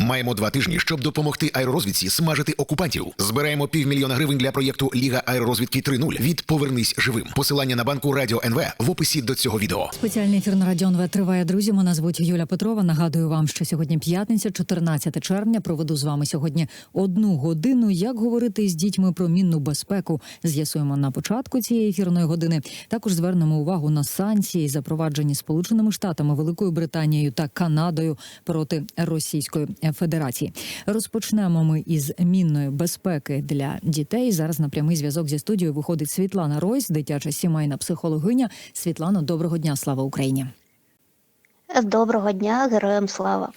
Маємо два тижні, щоб допомогти аеророзвідці смажити окупантів. Збираємо півмільйона гривень для проєкту Ліга аеророзвідки 3.0 від Повернись живим. Посилання на банку Радіо НВ в описі до цього відео. Спеціальний ефір на радіо НВ триває. Друзі, мене звуть Юля Петрова. Нагадую вам, що сьогодні п'ятниця, 14 червня. Проведу з вами сьогодні одну годину. Як говорити з дітьми про мінну безпеку? З'ясуємо на початку цієї ефірної години. Також звернемо увагу на санкції, запроваджені Сполученими Штатами, Великою Британією та Канадою проти Російської Федерації. Розпочнемо ми із мінної безпеки для дітей. Зараз на прямий зв'язок зі студією виходить Світлана Ройс, дитяча сімейна психологиня. Світлано, доброго дня, слава Україні. Доброго дня, героям слава.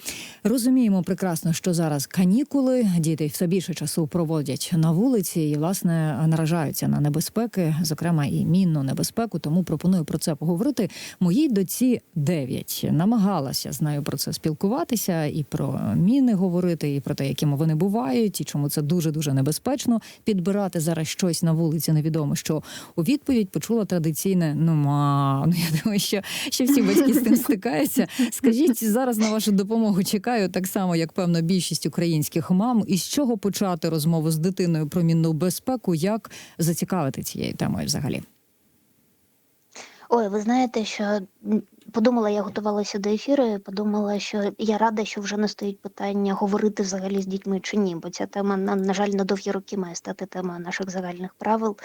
Розуміємо прекрасно, що зараз канікули, діти все більше часу проводять на вулиці і власне наражаються на небезпеки, зокрема і мінну небезпеку. Тому пропоную про це поговорити. Моїй доці 9 намагалася з нею про це спілкуватися і про міни говорити, і про те, якими вони бувають, і чому це дуже дуже небезпечно підбирати зараз щось на вулиці. Невідомо що у відповідь почула традиційне ну ма. Ну я думаю, що, що всі батьки з тим стикаються. Скажіть зараз на вашу допомогу. Чекаю так само, як певно, більшість українських мам. І з чого почати розмову з дитиною про мінну безпеку? Як зацікавити цією темою взагалі? Ой, ви знаєте, що подумала, я готувалася до ефіру, і подумала, що я рада, що вже не стоїть питання говорити взагалі з дітьми чи ні, бо ця тема на, на жаль на довгі роки має стати темою наших загальних правил.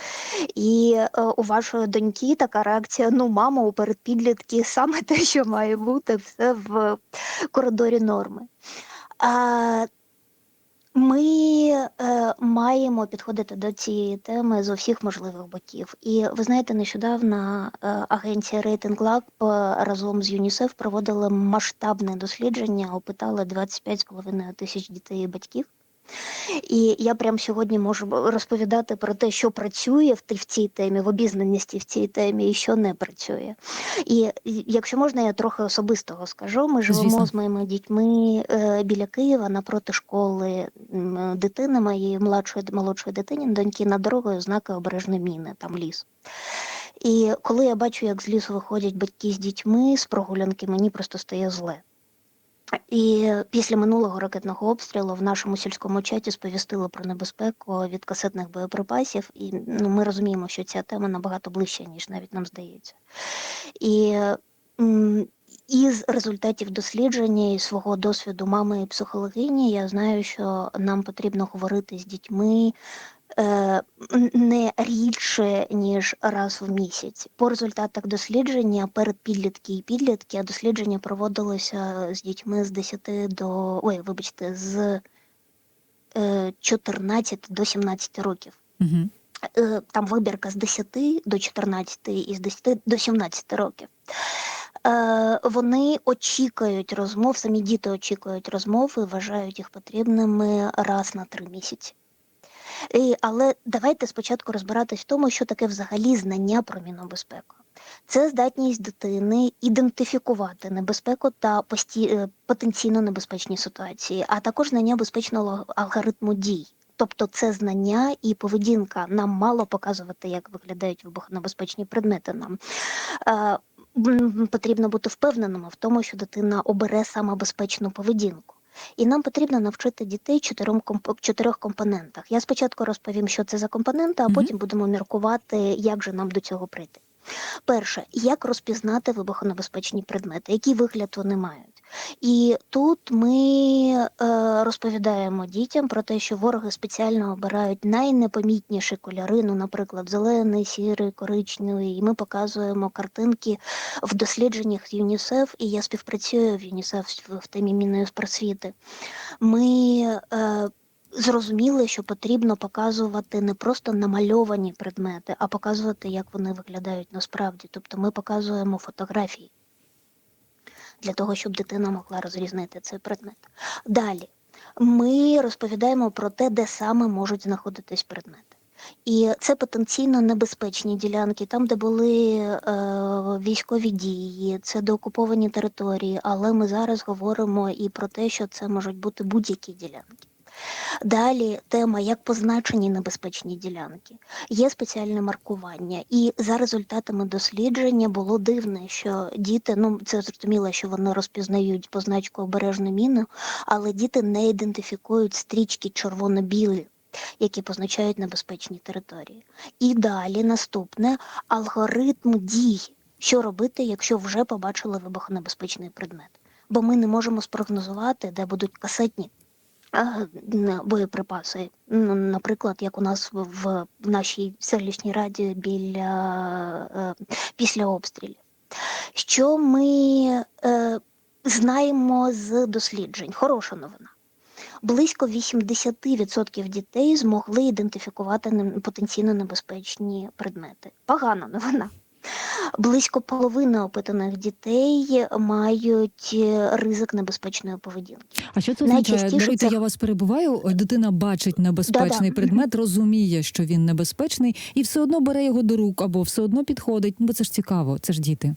І е, у вашої доньки така реакція: ну, мамо, у передпідлітки саме те, що має бути, все в коридорі норми. Ми е, маємо підходити до цієї теми з усіх можливих боків. І ви знаєте, нещодавно е, агенція Rating Lab е, разом з ЮНІСЕФ проводила масштабне дослідження, опитали 25,5 тисяч дітей і батьків. І я прямо сьогодні можу розповідати про те, що працює в, цій темі, в обізнаності в цій темі, і що не працює. І якщо можна, я трохи особистого скажу. Ми живемо Звісно. з моїми дітьми е, біля Києва напроти школи дитини моєї младшої молодшої дитині, доньки над дорогою знаки обережної міни, там ліс. І коли я бачу, як з лісу виходять батьки з дітьми з прогулянки, мені просто стає зле. І після минулого ракетного обстрілу в нашому сільському чаті сповістили про небезпеку від касетних боєприпасів, і ну, ми розуміємо, що ця тема набагато ближча, ніж навіть нам здається. І із результатів дослідження і свого досвіду мами і психологині я знаю, що нам потрібно говорити з дітьми не рідше, ніж раз в місяць. По результатах дослідження перед підлітки і підлітки, а дослідження проводилося з дітьми з 10 до ой, вибачте, з е, 14 до 17 років. Угу. Е, Там вибірка з 10 до 14 і з 10 до 17 років. Е, Вони очікують розмов, самі діти очікують розмов і вважають їх потрібними раз на три місяці. І, але давайте спочатку розбиратись в тому, що таке взагалі знання про мінну безпеку. Це здатність дитини ідентифікувати небезпеку та пості... е, потенційно небезпечні ситуації, а також знання безпечного алгоритму дій. Тобто це знання і поведінка. Нам мало показувати, як виглядають вибухонебезпечні предмети. Нам е, потрібно бути впевненими в тому, що дитина обере саме безпечну поведінку. І нам потрібно навчити дітей чотирьом чотирьох компонентах. Я спочатку розповім, що це за компоненти, а потім будемо міркувати, як же нам до цього прийти. Перше, як розпізнати вибухонебезпечні предмети, який вигляд вони мають. І тут ми е, розповідаємо дітям про те, що вороги спеціально обирають найнепомітніші кольори, ну, наприклад, зелений, сірий, коричневий. І ми показуємо картинки в дослідженнях ЮНІСЕФ, і я співпрацюю в ЮНІСЕФ в- темі мінної просвіти. Ми е, зрозуміли, що потрібно показувати не просто намальовані предмети, а показувати, як вони виглядають насправді. Тобто ми показуємо фотографії для того, щоб дитина могла розрізнити цей предмет. Далі ми розповідаємо про те, де саме можуть знаходитись предмети. І це потенційно небезпечні ділянки, там, де були е, військові дії, це деокуповані території, але ми зараз говоримо і про те, що це можуть бути будь-які ділянки. Далі тема, як позначені небезпечні ділянки. Є спеціальне маркування, і за результатами дослідження було дивне, що діти, ну це зрозуміло, що вони розпізнають позначку обережну міну, але діти не ідентифікують стрічки червоно-білі. Які позначають небезпечні території. І далі наступне алгоритм дій, що робити, якщо вже побачили вибухонебезпечний предмет. Бо ми не можемо спрогнозувати, де будуть касетні боєприпаси. Ну, наприклад, як у нас в, нашій селищній раді біля е, після обстрілів. Що ми е, знаємо з досліджень? Хороша новина. Близько 80% дітей змогли ідентифікувати потенційно небезпечні предмети. Погана новина. Близько половини опитаних дітей мають е, ризик небезпечної поведінки. А що це означає? Даруйте, це- я вас перебуваю. Дитина бачить небезпечний Да-да. предмет, розуміє, що він небезпечний, і все одно бере його до рук або все одно підходить. Ну, бо це ж цікаво, це ж діти.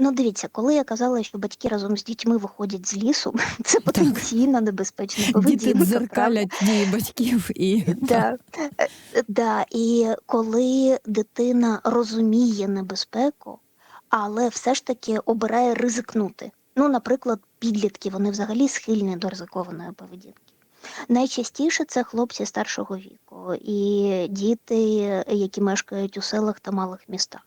Ну, дивіться, коли я казала, що батьки разом з дітьми виходять з лісу, це потенційно небезпечна поведінка. Діти дзеркалять дії батьків і Да. Е, да. І коли дитина розуміє небезпеку, але все ж таки обирає ризикнути. Ну, наприклад, підлітки вони взагалі схильні до ризикованої поведінки. Найчастіше це хлопці старшого віку і діти, які мешкають у селах та малих містах.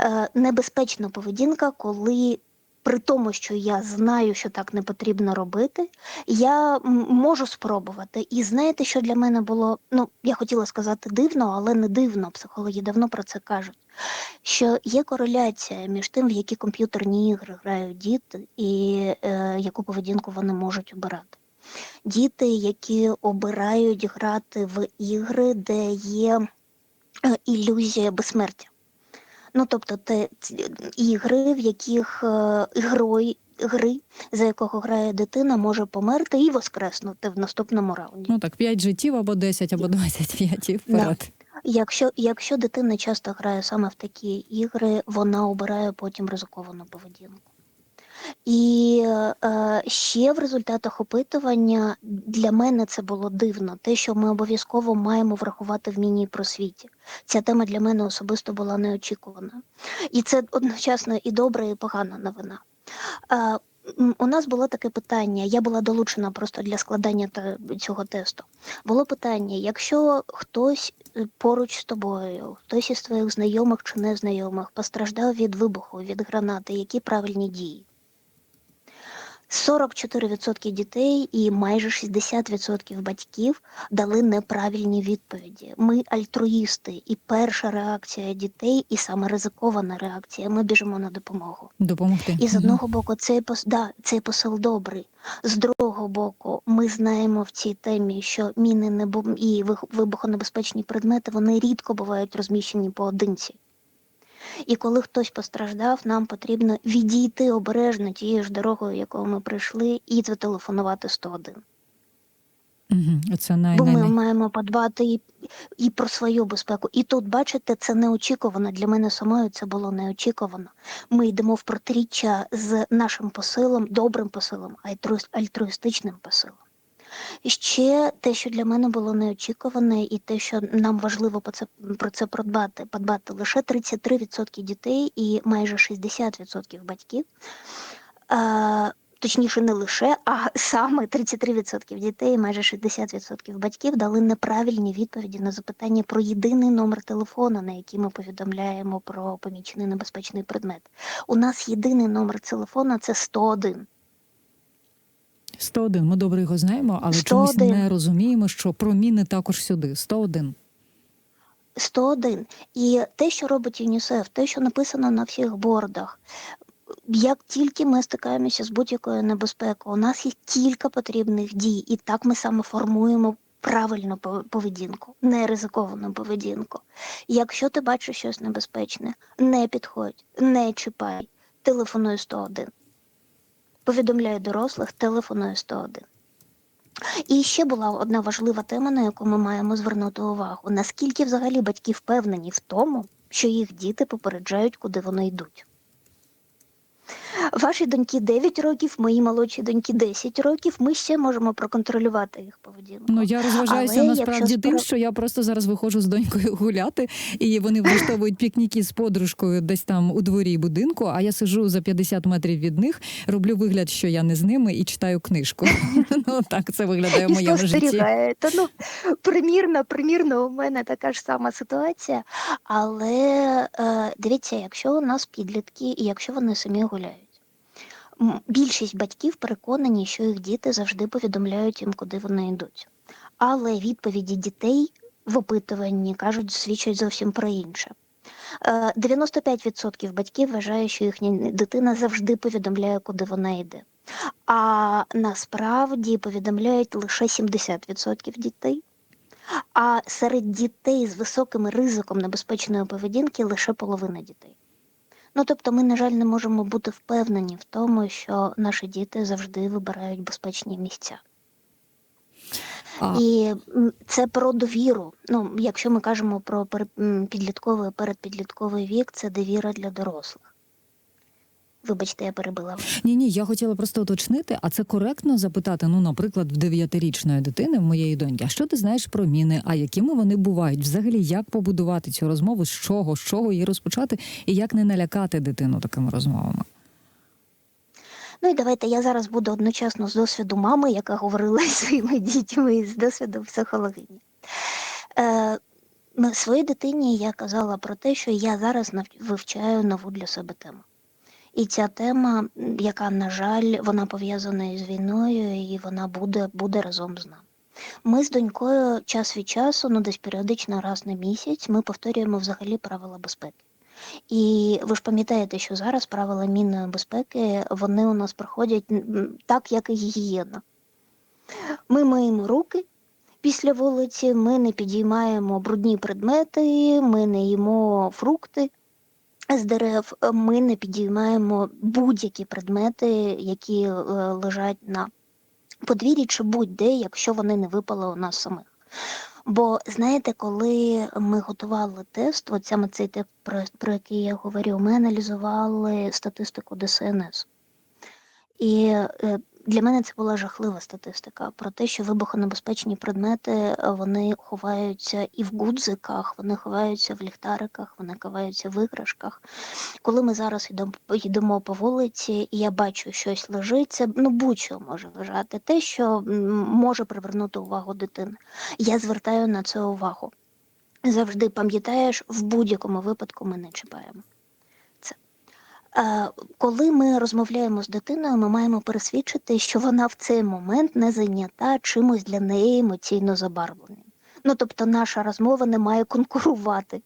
Е, небезпечна поведінка, коли при тому, що я знаю, що так не потрібно робити, я можу спробувати. І знаєте, що для мене було, ну, я хотіла сказати дивно, але не дивно. Психологи давно про це кажуть. Що є кореляція між тим, в які комп'ютерні ігри грають діти, і е, яку поведінку вони можуть обирати. Діти, які обирають грати в ігри, де є е, ілюзія безсмертя. Ну, тобто, те ігри, в яких е, герой гри, за якого грає дитина, може померти і воскреснути в наступному раунді. ну так, 5 життів або 10, або 25 і вперед. Якщо, якщо дитина часто грає саме в такі ігри, вона обирає потім ризиковану поведінку. І е, ще в результатах опитування для мене це було дивно, те, що ми обов'язково маємо врахувати в міні-просвіті. Ця тема для мене особисто була неочікувана. І це одночасно і добра, і погана новина. Е, у нас було таке питання, я була долучена просто для складання цього тесту. Було питання: якщо хтось е, поруч з тобою, хтось із твоїх знайомих чи незнайомих постраждав від вибуху, від гранати, які правильні дії? 44% дітей і майже 60% батьків дали неправильні відповіді. Ми альтруїсти, і перша реакція дітей, і саме ризикована реакція. Ми біжимо на допомогу. Допомогти. І з одного боку, цей пос... да, цей посил добрий. З другого боку, ми знаємо в цій темі, що міни не і вибухонебезпечні предмети вони рідко бувають розміщені поодинці. І коли хтось постраждав, нам потрібно відійти обережно тією ж дорогою, якою ми прийшли, і зателефонувати 101. Мгм. Оце най, Бо ми най. маємо подбати і, і про свою безпеку. І тут, бачите, це неочікувано. Для мене самою це було неочікувано. Ми йдемо в протиріччя з нашим посилом, добрим посилом, альтру- альтруїстичним посилом. Ще те, що для мене було неочікуване, і те, що нам важливо про це, про це подбати, подбати лише 33% дітей і майже 60% батьків. А, точніше, не лише, а саме 33% дітей майже 60% батьків дали неправильні відповіді на запитання про єдиний номер телефону, на який ми повідомляємо про помічений небезпечний предмет. У нас єдиний номер телефону це 101. 101. Ми добре його знаємо, але чомусь не розуміємо, що про міни також сюди. 101. 101. І те, що робить ЮНІСЕФ, те, що написано на всіх бордах. Як тільки ми стикаємося з будь-якою небезпекою, у нас є кілька потрібних дій, і так ми саме формуємо правильну поведінку, не ризиковану поведінку. Якщо ти бачиш щось небезпечне, не підходь, не чіпай, телефонуй 101. Повідомляй дорослих, телефоною 101. І ще була одна важлива тема, на яку ми маємо звернути увагу. Наскільки взагалі батьки впевнені в тому, що їх діти попереджають, куди вони йдуть. Ваші доньки 9 років, мої молодші доньки 10 років. Ми ще можемо проконтролювати їх поведінку. Ну я розважаюся Але насправді тим, спро- що я просто зараз виходжу з донькою гуляти, і вони влаштовують пікніки з подружкою десь там у дворі будинку. А я сижу за 50 метрів від них, роблю вигляд, що я не з ними, і читаю книжку. Ну так це виглядає в моєму житті. спостерігаєте. Ну, примірно, примірно, у мене така ж сама ситуація. Але е, дивіться, якщо у нас підлітки, і якщо вони самі гуляють. Більшість батьків переконані, що їх діти завжди повідомляють їм, куди вони йдуть. Але відповіді дітей в опитуванні кажуть, свідчать зовсім про інше. Е, 95% батьків вважає, що їхня дитина завжди повідомляє, куди вона йде. А насправді повідомляють лише 70% дітей. А серед дітей з високим ризиком небезпечної поведінки лише половина дітей. Ну тобто, ми, на жаль, не можемо бути впевнені в тому, що наші діти завжди вибирають безпечні місця. А, І це про довіру. Ну, якщо ми кажемо про підлітковий передпідлітковий вік, це довіра для дорослих. Вибачте, я перебила. Ні, ні, я хотіла просто уточнити, а це коректно запитати, ну, наприклад, в дев'ятирічної дитини, в моєї доньки, а що ти знаєш про міни? А якими вони бувають? Взагалі, як побудувати цю розмову? З чого, з чого її розпочати, і як не налякати дитину такими розмовами? Ну і давайте я зараз буду одночасно з досвіду мами, яка говорила зі своїми дітьми, і з досвіду психологині. Е, своїй дитині я казала про те, що я зараз вивчаю нову для себе тему. І ця тема, яка, на жаль, вона пов'язана із війною, і вона буде, буде разом з нами. Ми з донькою час від часу, ну десь періодично раз на місяць, ми повторюємо взагалі правила безпеки. І ви ж пам'ятаєте, що зараз правила мінної безпеки вони у нас проходять так, як і гігієна. Ми миємо руки після вулиці, ми не підіймаємо брудні предмети, ми не їмо фрукти з дерев, ми не підіймаємо будь-які предмети, які е, лежать на подвір'ї чи будь-де, якщо вони не випали у нас самих. Бо знаєте, коли ми готували тест, от саме цей тест, про, про який я говорю, ми аналізували статистику ДСНС. І е, для мене це була жахлива статистика про те, що вибухонебезпечні предмети е, вони ховаються і в гудзиках, вони ховаються в ліхтариках, вони ховаються в іграшках. Коли ми зараз йдемо, по вулиці, і я бачу щось лежить, це ну будь-що може лежати, те, що може привернути увагу дитини. Я звертаю на це увагу. Завжди пам'ятаєш, в будь-якому випадку ми не чіпаємо. Е, коли ми розмовляємо з дитиною, ми маємо пересвідчити, що вона в цей момент не зайнята чимось для неї емоційно забарвленим. Ну тобто наша розмова не має конкурувати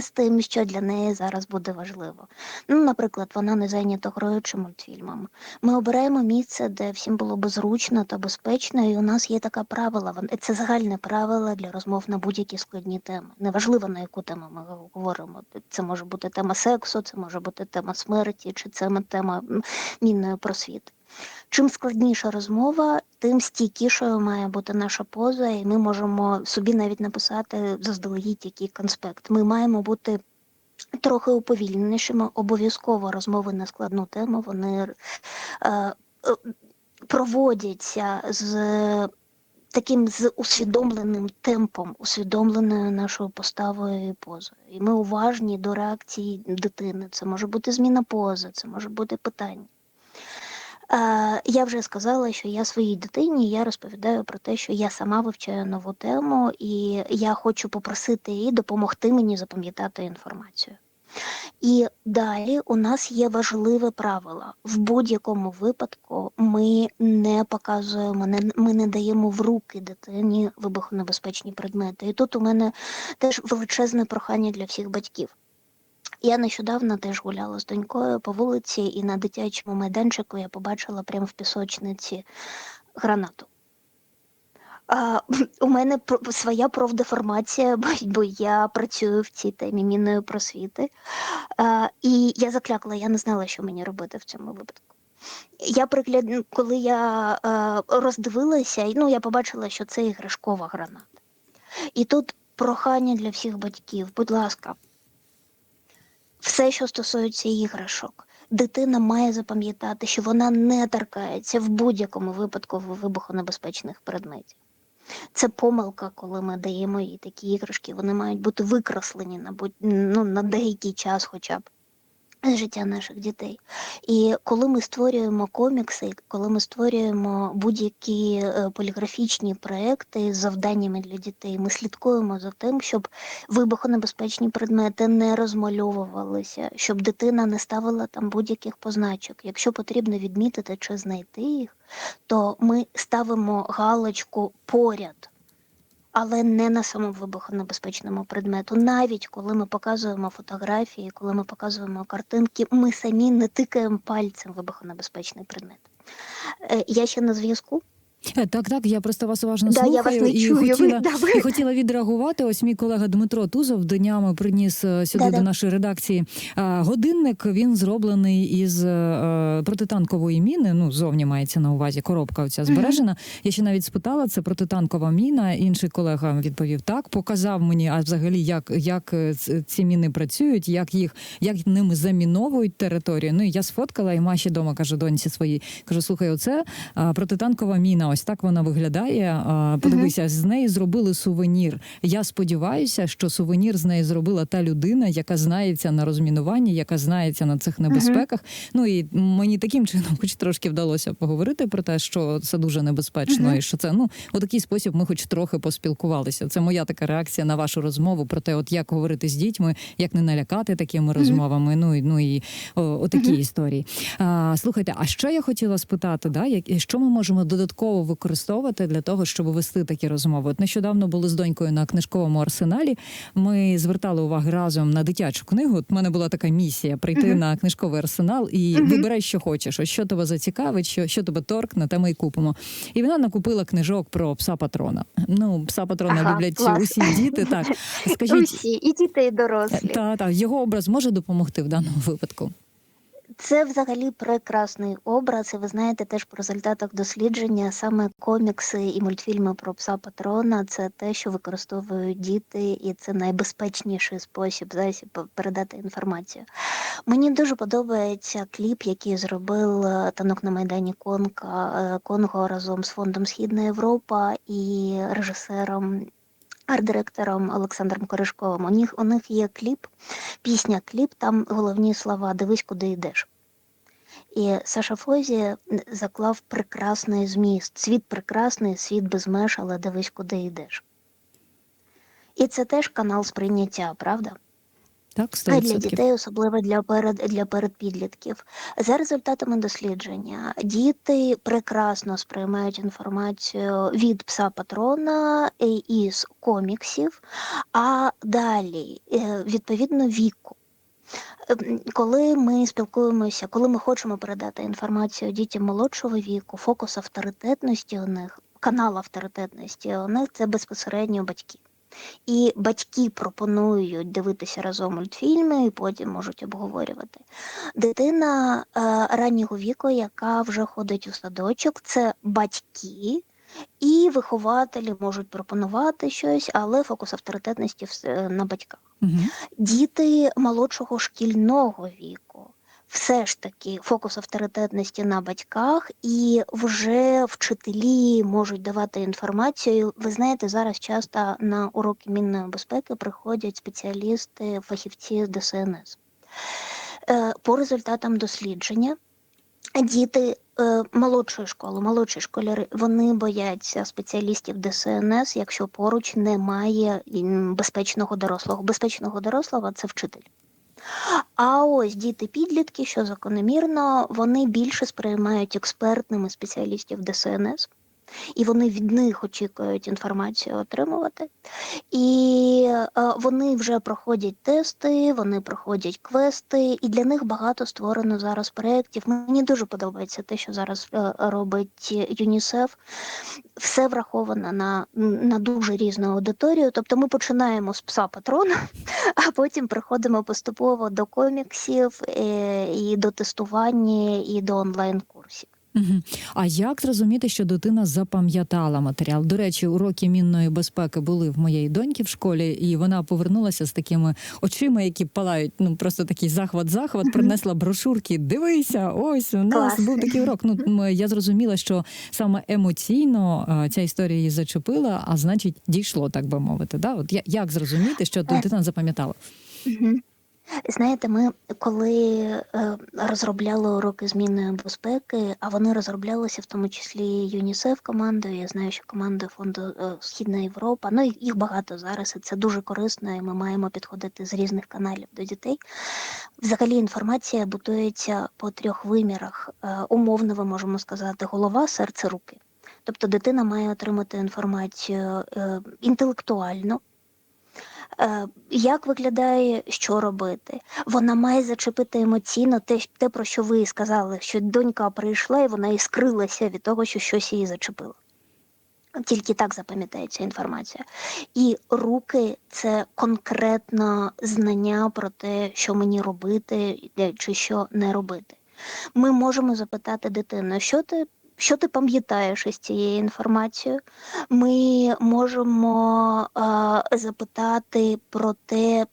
з тим, що для неї зараз буде важливо. Ну, наприклад, вона не зайнята грою чи мультфільмами. Ми обираємо місце, де всім було би зручно та безпечно, і у нас є така правила. вон- Це загальне правило для розмов на будь-які складні теми. Неважливо на яку тему ми говоримо. Це може бути тема сексу, це може бути тема смерті, чи це тема мінної просвіти. Чим складніша розмова, тим стійкішою має бути наша поза, і ми можемо собі навіть написати заздалегідь який конспект. Ми маємо бути трохи уповільненішими. Обов'язково розмови на складну тему вони е, е, проводяться з таким з усвідомленим темпом, усвідомленою нашою поставою і позою. І ми уважні до реакції дитини. Це може бути зміна пози, це може бути питання. Е, я вже сказала, що я своїй дитині я розповідаю про те, що я сама вивчаю нову тему, і я хочу попросити її допомогти мені запам'ятати інформацію. І далі у нас є важливе правило. В будь-якому випадку ми не показуємо, не, ми не даємо в руки дитині вибухонебезпечні предмети. І тут у мене теж величезне прохання для всіх батьків. Я нещодавно теж гуляла з донькою по вулиці, і на дитячому майданчику я побачила прямо в пісочниці гранату. А, у мене своя профдеформація, бо, я працюю в цій темі мінної просвіти. А, і я заклякла, я не знала, що мені робити в цьому випадку. Я прикляд... коли я е, роздивилася, ну я побачила, що це іграшкова граната. І тут прохання для всіх батьків, будь ласка, все, що стосується іграшок, дитина має запам'ятати, що вона не торкається в будь-якому випадку вибухонебезпечних предметів. Це помилка, коли ми даємо їй такі іграшки. Вони мають бути викреслені на будь ну, на деякий час, хоча б життя наших дітей. І коли ми створюємо комікси, коли ми створюємо будь-які е, поліграфічні проекти з завданнями для дітей, ми слідкуємо за тим, щоб вибухонебезпечні предмети не розмальовувалися, щоб дитина не ставила там будь-яких позначок. Якщо потрібно відмітити чи знайти їх, то ми ставимо галочку поряд. Але не на самому вибухонебезпечному предмету. Навіть коли ми показуємо фотографії, коли ми показуємо картинки, ми самі не тикаємо пальцем вибухонебезпечний предмет. Е, Я ще на зв'язку. Е, Так, так, я просто вас уважно Да, я слухаю вас не і чую. хотіла, Да, ви- і хотіла відреагувати. Ось мій колега Дмитро Тузов днями приніс е, сюди Да-да. до нашої редакції е, годинник. Він зроблений із протитанкової міни. Ну зовні мається на увазі коробка. Оця збережена. Я ще навіть спитала, це протитанкова міна. Інший колега відповів так. Показав мені, а взагалі, як, як ці міни працюють, як їх як ними заміновують територію. Ну і я сфоткала і Маші дома кажу доньці своїй. Кажу, слухай, оце протитанкова міна. Ось так вона виглядає. Подивися, з неї зробили сувенір. Я сподіваюся, що сувенір з неї зробила та людина, яка знається на розмінуванні, яка знається на цих небезпеках. Ну і мені таким чином, хоч трошки вдалося поговорити про те, що це дуже небезпечно, і що це ну у такий спосіб ми, хоч трохи поспілкувалися. Це моя така реакція на вашу розмову про те, от як говорити з дітьми, як не налякати такими розмовами. Ну і ну і о, отакі історії. А, слухайте, а що я хотіла спитати, да, як що ми можемо додатково використовувати для того, щоб вести такі розмови? От нещодавно були з донькою на книжковому арсеналі. Ми звертали увагу разом на дитячу книгу. От в мене була така місія прийти на книжковий арсенал і вибирай, що хочеш. Ось що тебе зацікавить, що, що тебе торкне, те ми й купимо. І вона накупила книжок про пса патрона. Ну, пса патрона Ага, люблять клас. усі діти. Так скажіть, Усі, і діти, і дорослі. та, та його образ може допомогти в даному випадку. Це взагалі прекрасний образ. І ви знаєте теж по результатах дослідження саме комікси і мультфільми про пса патрона це те, що використовують діти, і це найбезпечніший спосіб засіб передати інформацію. Мені дуже подобається кліп, який зробив е, танок на майдані Конка е, Конго разом з фондом Східна Європа і режисером. Арт-директором Олександром Коришковим. У них у них є кліп, пісня кліп, там головні слова Дивись, куди йдеш. І Саша Фозі заклав прекрасний зміст. Світ прекрасний, світ без меж, але дивись, куди йдеш. І це теж канал сприйняття, правда? Так, А для дітей, особливо для перед для передпідлітків. За результатами дослідження, діти прекрасно сприймають інформацію від пса патрона із коміксів, а далі е, відповідно віку. Ем, Коли ми спілкуємося, коли ми хочемо передати інформацію дітям молодшого віку, фокус авторитетності у них, канал авторитетності у них це безпосередньо батьки. І батьки пропонують дивитися разом мультфільми, і потім можуть обговорювати. Дитина е, раннього віку, яка вже ходить у садочок, це батьки. І вихователі можуть пропонувати щось, але фокус авторитетності на батьках. Мгм. Діти молодшого шкільного віку. Все ж таки фокус авторитетності на батьках, і вже вчителі можуть давати інформацію. Ви знаєте, зараз часто на уроки мінної безпеки приходять спеціалісти, фахівці з ДСНС. Е, По результатам дослідження діти е, молодшої школи, молодші школяри, вони бояться спеціалістів ДСНС, якщо поруч немає безпечного дорослого. Безпечного дорослого це вчитель. А ось діти-підлітки, що закономірно, вони більше сприймають експертними спеціалістів ДСНС, і вони від них очікують інформацію отримувати. І е, вони вже проходять тести, вони проходять квести, і для них багато створено зараз проєктів. Мені дуже подобається те, що зараз е, робить ЮНІСЕФ. Все враховано на, на дуже різну аудиторію. Тобто ми починаємо з пса патрона, а потім приходимо поступово до коміксів е, і до тестування, і до онлайн-курсів. А як зрозуміти, що дитина запам'ятала матеріал? До речі, уроки мінної безпеки були в моєї доньки в школі, і вона повернулася з такими очима, які палають. Ну просто такий захват-захват. Принесла брошурки. Дивися, ось у нас Клас. був такий урок. Ну я зрозуміла, що саме емоційно е, ця історія її зачепила, а значить, дійшло, так би мовити. Да? От я- як зрозуміти, що дитина запам'ятала? Мгм. Знаєте, ми коли е, розробляли уроки змінної безпеки, а вони розроблялися в тому числі ЮНІСЕФ командою. Я знаю, що командою фонду е, Східна Європа. Ну їх- багато зараз, і це дуже корисно. І ми маємо підходити з різних каналів до дітей. Взагалі інформація будується по трьох вимірах. Е, умовно, ми можемо сказати, голова, серце, руки. Тобто дитина має отримати інформацію е, інтелектуально. Е, Як виглядає, що робити? Вона має зачепити емоційно те, те, про що ви сказали, що донька прийшла і вона іскрилася від того, що щось її зачепило. Тільки так запам'ятається інформація. І руки це конкретно знання про те, що мені робити чи що не робити. Ми можемо запитати дитину, що ти, що ти пам'ятаєш із цією інформацією. Ми можемо е, запитати про те,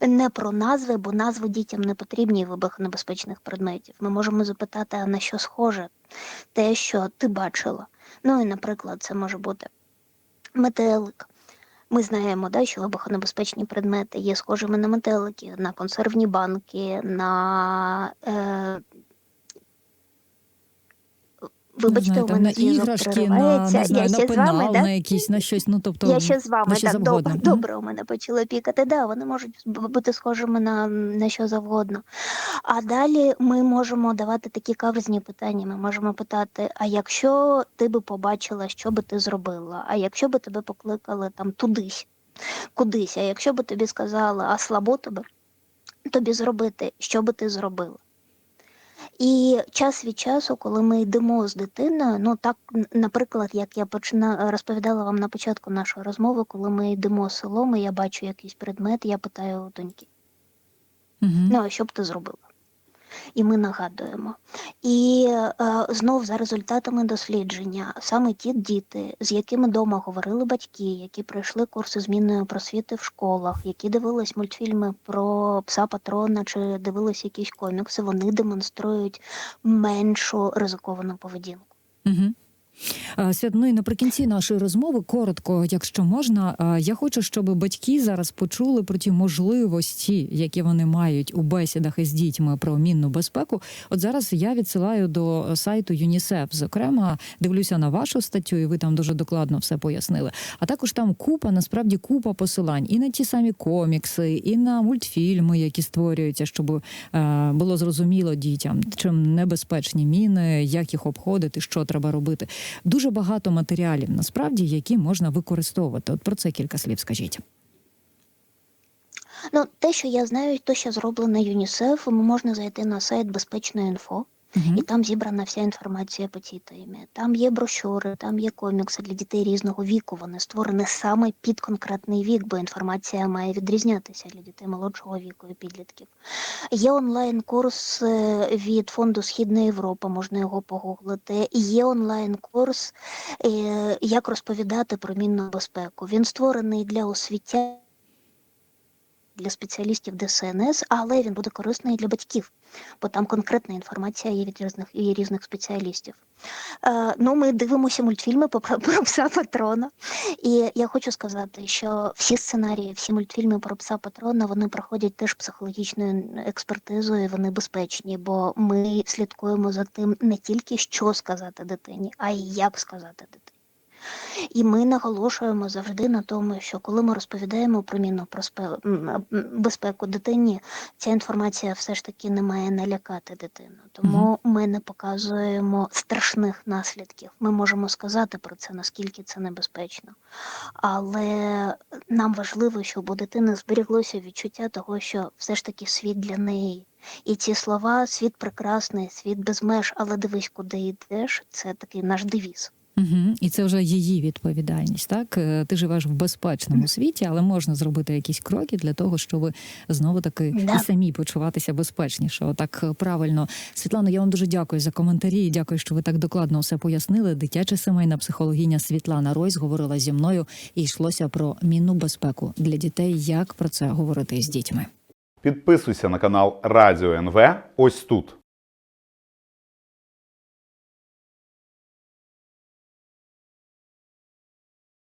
не про назви, бо назви дітям не потрібні вибухонебезпечних предметів. Ми можемо запитати, а на що схоже те, що ти бачила. Ну і, наприклад, це може бути метелик. Ми знаємо, да, що вибухонебезпечні предмети є схожими на метелики, на консервні банки, на. Е, Вибачте, знаю, у там мене на зв'язок іграшки, на, не знаю, Я на ще з вами, пенал, да? на якісь на щось. Ну тобто Я ще з на вами що так завгодно. добре, Мгм. добре у мене почало пікати. Да, вони можуть б- бути схожими на, на що завгодно. А далі ми можемо давати такі каверзні питання. Ми можемо питати: а якщо ти би побачила, що би ти зробила? А якщо би тебе покликали там тудись, кудись, а якщо би тобі сказали, а слабо тебе тобі зробити, що би ти зробила? І час від часу, коли ми йдемо з дитиною, ну так, наприклад, як я почина розповідала вам на початку нашої розмови, коли ми йдемо селом, і я бачу якийсь предмет, я питаю у доньки, угу. ну а що б ти зробила? І ми нагадуємо. І е, знов за результатами дослідження, саме ті діти, з якими вдома говорили батьки, які пройшли курси змінної просвіти в школах, які дивились мультфільми про пса патрона чи дивились якісь комікси, вони демонструють меншу ризиковану поведінку. Угу. Свят, ну і наприкінці нашої розмови, коротко, якщо можна, я хочу, щоб батьки зараз почули про ті можливості, які вони мають у бесідах із дітьми про мінну безпеку. От зараз я відсилаю до сайту ЮНІСЕФ. Зокрема, дивлюся на вашу статтю, і ви там дуже докладно все пояснили. А також там купа, насправді купа посилань і на ті самі комікси, і на мультфільми, які створюються, щоб е, було зрозуміло дітям, чим небезпечні міни, як їх обходити, що треба робити. Дуже багато матеріалів насправді, які можна використовувати. От про це кілька слів скажіть. Ну, те, що я знаю, то, що зроблено ЮНІСЕФ, можна зайти на сайт безпечної інфо. Угу. І там зібрана вся інформація по цій темі. Там є брошури, там є комікси для дітей різного віку. Вони створені саме під конкретний вік, бо інформація має відрізнятися для дітей молодшого віку і підлітків. Є онлайн-курс е, від фонду Східна Європа, можна його погуглити. Є онлайн-курс, е, як розповідати про мінну безпеку. Він створений для освітян. Для спеціалістів ДСНС, але він буде корисний для батьків, бо там конкретна інформація є від різних і різних спеціалістів. Е, ну, ми дивимося мультфільми про, про пса патрона. І я хочу сказати, що всі сценарії, всі мультфільми про пса патрона вони проходять теж психологічну експертизу, і вони безпечні, бо ми слідкуємо за тим не тільки що сказати дитині, а й як сказати дитині. І ми наголошуємо завжди на тому, що коли ми розповідаємо про мінну безпеку дитині, ця інформація все ж таки не має налякати дитину. Тому ми не показуємо страшних наслідків. Ми можемо сказати про це, наскільки це небезпечно. Але нам важливо, щоб у дитини зберіглося відчуття того, що все ж таки світ для неї. І ці слова світ прекрасний, світ без меж, але дивись, куди йдеш. Це такий наш девіз. Угу. І це вже її відповідальність. Так Е, ти живеш в безпечному світі, але можна зробити якісь кроки для того, щоб знову таки Да. і самі почуватися безпечніше. Отак е, правильно. Світлано, я вам дуже дякую за коментарі. і Дякую, що ви так докладно все пояснили. Дитяча сімейна психологиня Світлана Ройс говорила зі мною і йшлося про мінну безпеку для дітей. Як про це говорити з дітьми? Підписуйся на канал Радіо НВ ось тут.